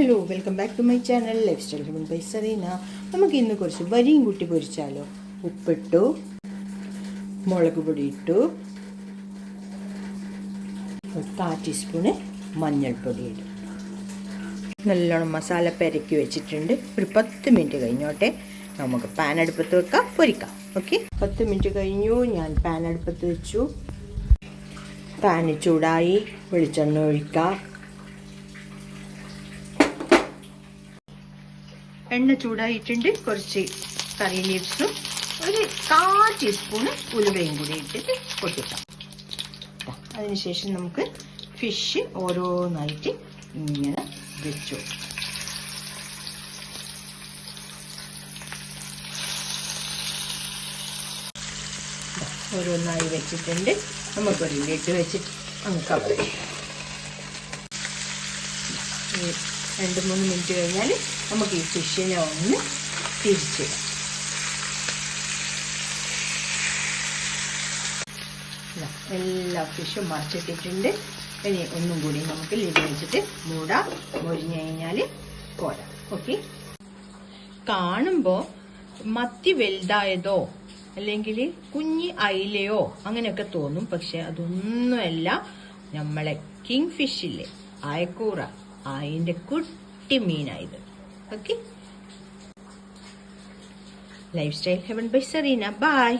Hello welcome back to my channel lifestyle heaven by Sareena നമുക്ക് ഇന്ന് കുറച്ച് വരിയും കുട്ടി പൊരിച്ചാലോ. ഉപ്പിട്ടു മുളക് പൊടി ഇട്ടു കാ ടീസ്പൂണ് മഞ്ഞൾപ്പൊടി ഇടും നല്ലോണം മസാല പെരക്കി വെച്ചിട്ടുണ്ട്. ഒരു പത്ത് മിനിറ്റ് കഴിഞ്ഞോട്ടെ നമുക്ക് പാൻ അടുപ്പത്ത് വെക്കാം പൊരിക്കാം. ഓക്കെ പത്ത് മിനിറ്റ് കഴിഞ്ഞു ഞാൻ പാൻ അടുപ്പത്ത് വെച്ചു. പാന് ചൂടായി വെളിച്ചെണ്ണ ഒഴിക്കാം. എണ്ണ ചൂടായിട്ടുണ്ട്. കുറച്ച് കറി ലീവ്സും ഒരു കാ ടീസ്പൂണ് ഉലുവയും കൂടി ഇട്ടിട്ട് പൊട്ടിക്കാം അതിനുശേഷം നമുക്ക് ഫിഷ് ഓരോന്നായിട്ട് ഇങ്ങനെ വെച്ചു. ഓരോന്നായി വെച്ചിട്ടുണ്ട്. നമുക്കൊരു ലിഡ് വെച്ചിട്ട് ചെയ്യാം. ഈ രണ്ട് മൂന്ന് മിനിറ്റ് കഴിഞ്ഞാൽ നമുക്ക് ഈ ഫിഷിനെ ഒന്ന് തിരിച്ചിടാം. എല്ലാ ഫിഷും മറിച്ചിട്ടിട്ടുണ്ട്. ഇനി ഒന്നും കൂടി നമുക്ക് ലിഡ് വെച്ചിട്ട് മൂടാം. മുരിഞ്ഞു കഴിഞ്ഞാൽ പോരാ. ഓക്കെ കാണുമ്പോൾ മത്തി വലുതായതോ അല്ലെങ്കിൽ കുഞ്ഞി അയിലയോ അങ്ങനെയൊക്കെ തോന്നും. പക്ഷെ അതൊന്നുമല്ല നമ്മളെ കിങ് ഫിഷ് ഇല്ലേ അതിന്റെ കുട്ടി മീനായത്. Okay lifestyle heaven by Sereena bye